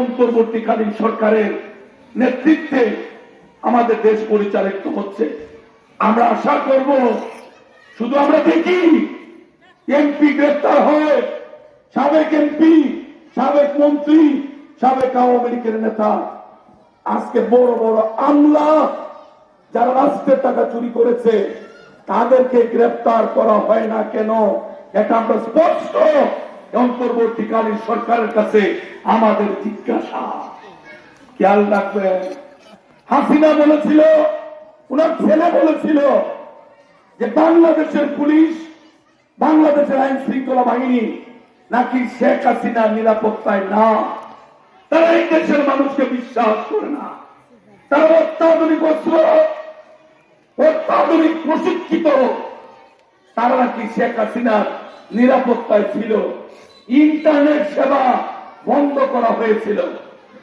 অন্তর্বর্তীকালীন সরকারের নেতৃত্বে আমাদের দেশ পরিচালিত হচ্ছে। আমরা আশা করব, শুধু আমরা দেখি, এমপি গ্রেপ্তার হয় সাবেক এমপি, সাবেক মন্ত্রী, সাবেক আওয়ামী লীগের নেতা, আজকে বড় বড় আমলা যারা রাষ্ট্রের টাকা চুরি করেছে, তাদেরকে গ্রেপ্তার করা হয় না কেন? এটা আমরা স্পষ্ট অন্তর্বর্তীকালীন সরকারের কাছে আমাদের জিজ্ঞাসা। খেয়াল রাখবেন, হাসিনা বলেছিল, ওনার ছেলে বলেছিল যে বাংলাদেশের পুলিশ, বাংলাদেশের আইন শৃঙ্খলা বাহিনী নাকি শেখ হাসিনার নিরাপত্তায় না। তারা এই দেশের মানুষকে বিশ্বাস করে না। তারা অত্যাধুনিক অস্ত্র, অত্যাধুনিক প্রশিক্ষিত। তারা নাকি শেখ হাসিনার নিরাপত্তায় ছিল। ইন্টারনেট সেবা বন্ধ করা হয়েছিল।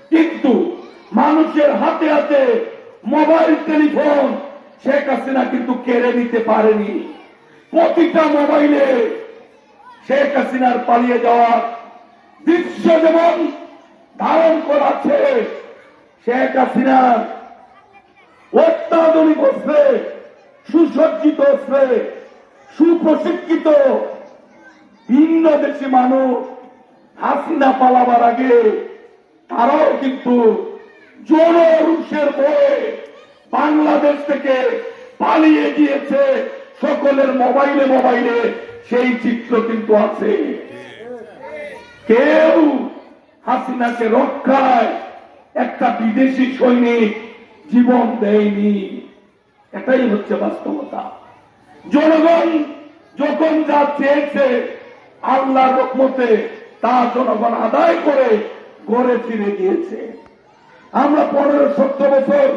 কিন্তু মানুষের হাতে হাতে মোবাইল টেলিফোন শেখ হাসিনা কিন্তু কেড়ে নিতে পারেনি। প্রতিটা মোবাইলে শেখ হাসিনার পালিয়ে যাওয়ার দৃশ্য যেমন ধারণ করাছে শেখ হাসিনার অত্যাধুনিক অস্ত্রে, সুসজ্জিত অস্ত্রে, সুপ্রশিক্ষিত ভিন্ন দেশি মানুষ হাসিনা পালাবার আগে তারাও কিন্তু জনরুষের বয়ে বাংলাদেশ থেকে পালিয়ে গিয়েছে। সকলের মোবাইলে মোবাইলে সেই চিত্র কিন্তু আছে। কেউ হাসিনাকে রক্ষায় একটা বিদেশি সৈনিক জীবন দেয়নি। এটাই হচ্ছে বাস্তবতা। জনগণ যখন যা চেয়েছে আল্লাহ রকমতে তা জনগণ আদায় করে গড়ে ফিরে গিয়েছে। আমরা পনেরো সত্তর বছর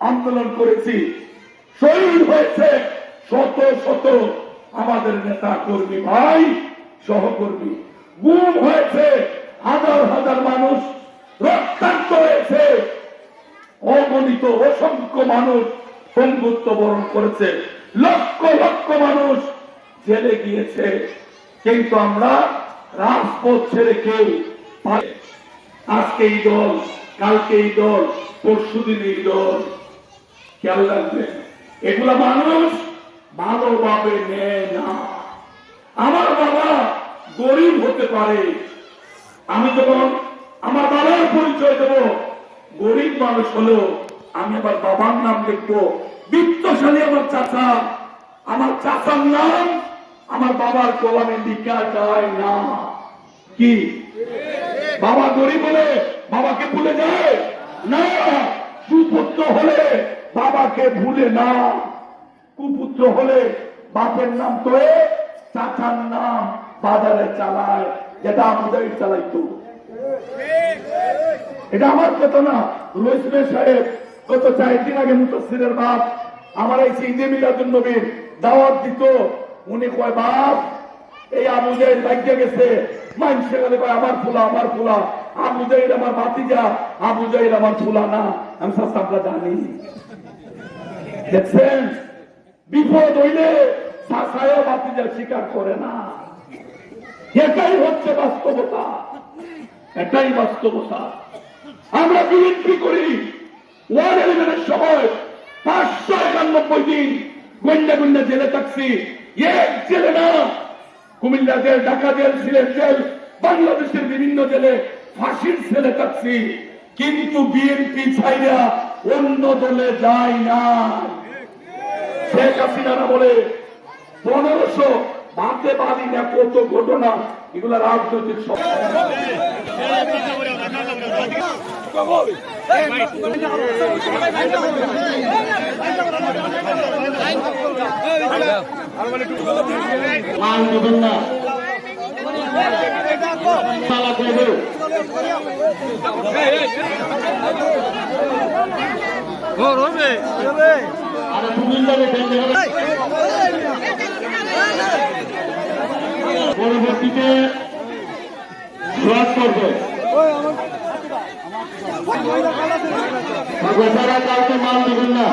আন্দোলন করেছি। শহীদ হয়েছে শত শত আমাদের নেতা কর্মী ভাই, সহকর্মী। গুম হয়েছে হাজার হাজার মানুষ, রক্তাক্ত হয়েছে। অগণিত অসংখ্য মানুষ বন্ধুত্ব বরণ করেছে। লক্ষ লক্ষ মানুষ জেলে গিয়েছে। কিন্তু আমরা রাজপথ ছেড়ে কেউ আজকে এই দল, কালকে এই দল, পরশু দিন এই দল। খেয়াল রাখবেন, এগুলা মানুষ ভালোভাবে নেয় না। আমার বাবা গরিব হতে পারে। আমি যখন আমার বাবার পরিচয় দেব, গরিব মানুষ হলেও আমি আমার বাবার নাম লিখব। বিত্তশালী আমার চাচা, আমার চাচার নাম আমার বাবার কলামে লিখা যায় না। কি? বাবা গরিব হলে বাবাকে ভুলে যায়? না। সুপুত্র হলে বাবাকে ভুলে না। কুপুত্র হলে বাপের নাম তোয়ে চাচার নাম বাজারে চালায়। যেটা আমাদের চালাইতো। এটা আমার কথা না রইসমে সাহেব, গত চার দিন আগে মুতাসিরের বাপ আমার এই সিন্ধি মিলাদুল নবীর দাওয়াত দিত। উনি কয়, বাপ, এই জাহিদ লাগিয়ে গেছে। মানুষের গেলে কয়, আমার ফুলা আমার ফুলা। আবু জাহিদ আমার ভাতিজা, আবু জাহিদ আমার ফুলা না। আমি সব আমরা জানি। দেখছেন? বিপদ হইলে শাসায় ভাতিজা স্বীকার করে না। এটাই হচ্ছে বাস্তবতা। এটাই বাস্তবতা। আমরা বিএনপি করি। ওয়ান ইলেভেনের সময় পাঁচশো একানব্বই দিন গন্ডা গন্ডা জেলে থাকছি। এক জেলে না Comilla jail Dhaka jail Sylhet jail বাংলাদেশের বিভিন্ন জেলে ফাঁসির ছেলে থাকছি কিন্তু বিএনপি ছাইরা অন্য দলে যায় না শেখ হাসিনা বলে পনেরোশো ভাতে পারি না কত ঘটনা এগুলা রাজনৈতিক সব পরবর্তীতে করবে। কাউকে মান দেবেন না।